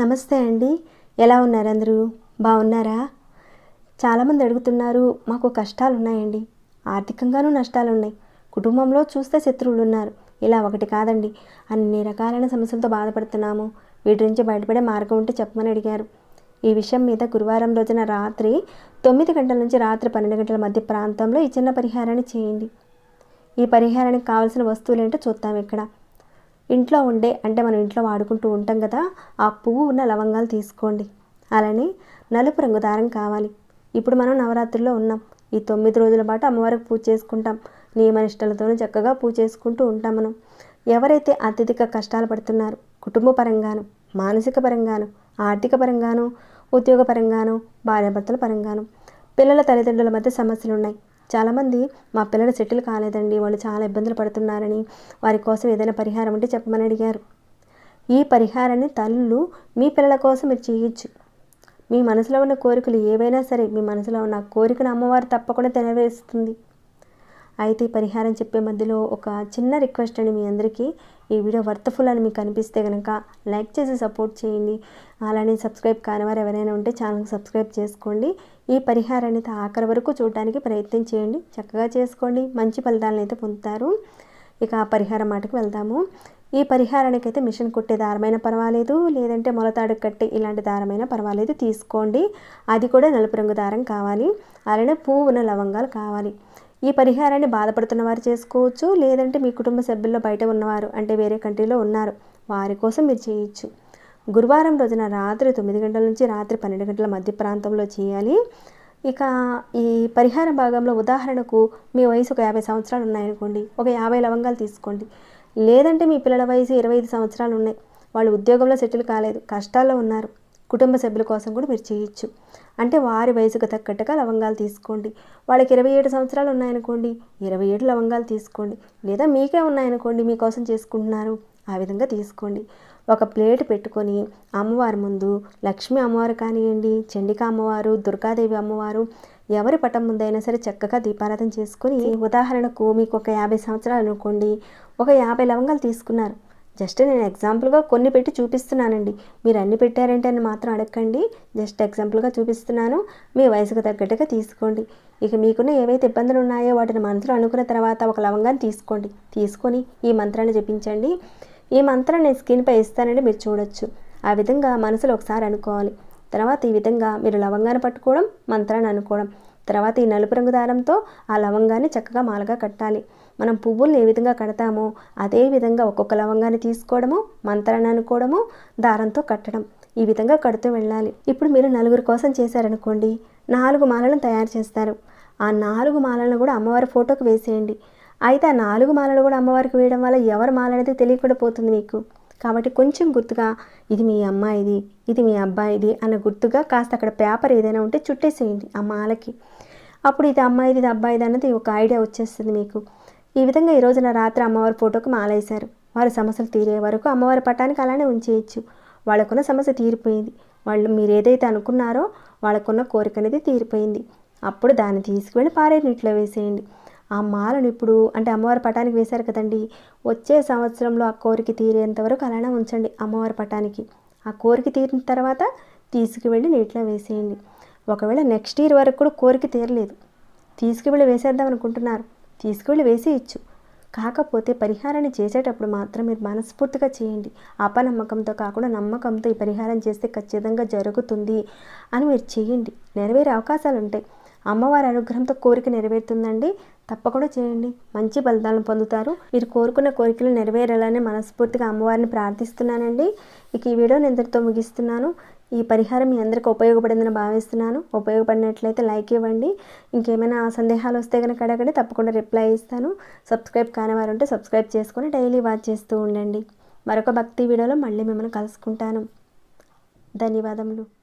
నమస్తే అండి. ఎలా ఉన్నారు అందరూ? బాగున్నారా? చాలామంది అడుగుతున్నారు మాకు కష్టాలు ఉన్నాయండి ఆర్థికంగానూ నష్టాలు ఉన్నాయి కుటుంబంలో చూస్తే శత్రువులు ఉన్నారు ఇలా ఒకటి కాదండి. అన్ని రకాలైన సమస్యలతో బాధపడుతున్నాము. వీటి నుంచి బయటపడే మార్గం ఉంటే చెప్పమని అడిగారు. ఈ విషయం మీద గురువారం రోజున రాత్రి తొమ్మిది గంటల నుంచి రాత్రి పన్నెండు గంటల మధ్య ప్రాంతంలో ఈ చిన్న పరిహారాన్ని చేయండి. ఈ పరిహారానికి కావాల్సిన వస్తువులు ఏంటో చూద్దాం ఇక్కడ. ఇంట్లో ఉండే అంటే మనం ఇంట్లో వాడుకుంటూ ఉంటాం కదా ఆ పువ్వు ఉన్న లవంగాలు తీసుకోండి. అలానే నలుపు రంగు దారం కావాలి. ఇప్పుడు మనం నవరాత్రిలో ఉన్నాం. ఈ తొమ్మిది రోజుల పాటు అమ్మవారికి పూజ చేసుకుంటాం. నియమనిష్టలతో చక్కగా పూజ చేసుకుంటూ ఉంటాం మనం. ఎవరైతే అత్యధిక కష్టాలు పడుతున్నారో కుటుంబ పరంగాను మానసిక పరంగాను ఆర్థిక పరంగాను ఉద్యోగ పరంగాను భార్యాభర్తల పరంగాను పిల్లల తల్లిదండ్రుల మధ్య సమస్యలు ఉన్నాయి చాలామంది మా పిల్లలు సెటిల్ కాలేదండి వాళ్ళు చాలా ఇబ్బందులు పడుతున్నారని వారి కోసం ఏదైనా పరిహారం ఉంటే చెప్పమని అడిగారు. ఈ పరిహారాన్ని తల్లులు మీ పిల్లల కోసం మీరు చేయొచ్చు. మీ మనసులో ఉన్న కోరికలు ఏవైనా సరే మీ మనసులో ఉన్న కోరికను అమ్మవారు తప్పకుండా నెరవేరుస్తుంది. అయితే పరిహారం చెప్పే మధ్యలో ఒక చిన్న రిక్వెస్ట్ అండి మీ అందరికీ. ఈ వీడియో వర్త్ఫుల్ అని మీకు అనిపిస్తే కనుక లైక్ చేసి సపోర్ట్ చేయండి. అలానే సబ్స్క్రైబ్ కాని వారు ఎవరైనా ఉంటే ఛానల్కి సబ్స్క్రైబ్ చేసుకోండి. ఈ పరిహారాన్ని అయితే ఆఖరి వరకు చూడడానికి ప్రయత్నం చేయండి. చక్కగా చేసుకోండి. మంచి ఫలితాలను అయితే పొందుతారు. ఇక ఆ పరిహారం మాటకు వెళ్దాము. ఈ పరిహారానికి అయితే మిషన్ కుట్టే దారమైనా పర్వాలేదు. లేదంటే మొలతాడు కట్టే ఇలాంటి దారమైనా పర్వాలేదు. తీసుకోండి. అది కూడా నలుపు రంగు దారం కావాలి. అలానే పువ్వున లవంగాలు కావాలి. ఈ పరిహారాన్ని బాధపడుతున్న వారు చేసుకోవచ్చు లేదంటే మీ కుటుంబ సభ్యుల్లో బయట ఉన్నవారు అంటే వేరే కంట్రీలో ఉన్నారు వారి కోసం మీరు చేయొచ్చు. గురువారం రోజున రాత్రి తొమ్మిది గంటల నుంచి రాత్రి పన్నెండు గంటల మధ్య ప్రాంతంలో చేయాలి. ఇక ఈ పరిహార భాగంలో ఉదాహరణకు మీ వయసు ఒక యాభై సంవత్సరాలు ఉన్నాయనుకోండి ఒక యాభై లవంగాలు తీసుకోండి. లేదంటే మీ పిల్లల వయసు ఇరవై ఐదు సంవత్సరాలు ఉన్నాయి వాళ్ళు ఉద్యోగంలో సెటిల్ కాలేదు కష్టాల్లో ఉన్నారు. కుటుంబ సభ్యుల కోసం కూడా మీరు చేయొచ్చు. అంటే వారి వయసుకు తగ్గట్టుగా లవంగాలు తీసుకోండి. వాళ్ళకి ఇరవై ఏడు సంవత్సరాలు ఉన్నాయనుకోండి ఇరవై ఏడు లవంగాలు తీసుకోండి. లేదా మీకే ఉన్నాయనుకోండి మీకోసం చేసుకుంటున్నారు ఆ విధంగా తీసుకోండి. ఒక ప్లేట్ పెట్టుకొని అమ్మవారి ముందు లక్ష్మీ అమ్మవారు కానివ్వండి చండికా అమ్మవారు దుర్గాదేవి అమ్మవారు ఎవరి పటం ముందైనా సరే చక్కగా దీపారాధన చేసుకొని ఉదాహరణకు మీకు ఒక యాభై సంవత్సరాలు అనుకోండి ఒక యాభై లవంగాలు తీసుకున్నారు. జస్ట్ నేను ఎగ్జాంపుల్గా కొన్ని పెట్టి చూపిస్తున్నానండి. మీరు అన్ని పెట్టారంటే అని మాత్రం అడగండి జస్ట్ ఎగ్జాంపుల్గా చూపిస్తున్నాను. మీ వయసుకు తగ్గట్టుగా తీసుకోండి. ఇక మీకున్న ఏవైతే ఇబ్బందులు ఉన్నాయో వాటిని మనసులో అనుకున్న తర్వాత ఒక లవంగాన్ని తీసుకోండి. తీసుకొని ఈ మంత్రాన్ని జపించండి. ఈ మంత్రాన్ని నేను స్కిన్పై ఇస్తానండి మీరు చూడొచ్చు. ఆ విధంగా మనసులో ఒకసారి అనుకోవాలి. తర్వాత ఈ విధంగా మీరు లవంగాన్ని పట్టుకోవడం మంత్రాన్ని అనుకోవడం. తర్వాత ఈ నలుపు రంగు దారంతో ఆ లవంగాన్ని చక్కగా మాలగా కట్టాలి. మనం పువ్వుల్ని ఏ విధంగా కడతామో అదే విధంగా ఒక్కొక్క లవంగాన్ని తీసుకోవడము మంత్రాన్ని అనుకోవడము దారంతో కట్టడం. ఈ విధంగా కడుతూ వెళ్ళాలి. ఇప్పుడు మీరు నలుగురు కోసం చేశారనుకోండి నాలుగు మాలలను తయారు చేస్తారు. ఆ నాలుగు మాలలను కూడా అమ్మవారి ఫోటోకి వేసేయండి. అయితే ఆ నాలుగు మాలలు కూడా అమ్మవారికి వేయడం వల్ల ఎవరి మాల అనేది తెలియకుండా పోతుంది మీకు? కాబట్టి కొంచెం గుర్తుగా ఇది మీ అమ్మాయిది ఇది మీ అబ్బాయిది అన్న గుర్తుగా కాస్త అక్కడ పేపర్ ఏదైనా ఉంటే చుట్టేసేయండి ఆ మాలకి. అప్పుడు ఇది అమ్మాయిది ఇది అబ్బాయిది అన్నది ఒక ఐడియా వచ్చేస్తుంది మీకు. ఈ విధంగా ఈ రోజున రాత్రి అమ్మవారి ఫోటోకి మాలేశారు వారి సమస్యలు తీరే వరకు అమ్మవారి పటానికి అలానే ఉంచేయచ్చు. వాళ్ళకున్న సమస్య తీరిపోయింది. వాళ్ళు మీరు ఏదైతే అనుకున్నారో వాళ్ళకున్న కోరిక అనేది తీరిపోయింది. అప్పుడు దాన్ని తీసుకువెళ్ళి పారే నీటిలో వేసేయండి. ఆ మాలను ఇప్పుడు అంటే అమ్మవారి పటానికి వేశారు కదండి. వచ్చే సంవత్సరంలో ఆ కోరిక తీరేంత వరకు అలానే ఉంచండి అమ్మవారి పటానికి ఆ కోరిక తీరిన తర్వాత తీసుకువెళ్ళి నీటిలో వేసేయండి. ఒకవేళ నెక్స్ట్ ఇయర్ వరకు కూడా కోరిక తీరలేదు. తీసుకువెళ్ళి వేసేద్దాం అనుకుంటున్నారు. తీసుకువెళ్ళి వేసేయచ్చు కాకపోతే పరిహారాన్ని చేసేటప్పుడు మాత్రం మీరు మనస్ఫూర్తిగా చేయండి. అపనమ్మకంతో కాకుండా నమ్మకంతో ఈ పరిహారం చేస్తే ఖచ్చితంగా జరుగుతుంది అని మీరు చేయండి. నెరవేరే అవకాశాలు ఉంటాయి అమ్మవారి అనుగ్రహంతో కోరిక నెరవేరుతుందండి. తప్పకుండా చేయండి. మంచి ఫలితాలను పొందుతారు. మీరు కోరుకున్న కోరికలు నెరవేరాలని మనస్ఫూర్తిగా అమ్మవారిని ప్రార్థిస్తున్నానండి. ఇక ఈ వీడియో నేను ఇంతటితో ముగిస్తున్నాను. ఈ పరిహారం మీ అందరికీ ఉపయోగపడిందని భావిస్తున్నాను. ఉపయోగపడినట్లయితే లైక్ ఇవ్వండి. ఇంకేమైనా సందేహాలు వస్తే కనుక అడగండి. తప్పకుండా రిప్లై ఇస్తాను. సబ్స్క్రైబ్ కాని వారు ఉంటే సబ్స్క్రైబ్ చేసుకొని డైలీ వాచ్ చేస్తూ ఉండండి. మరొక భక్తి వీడియోలో మళ్ళీ మిమ్మల్ని కలుసుకుంటాను. ధన్యవాదములు.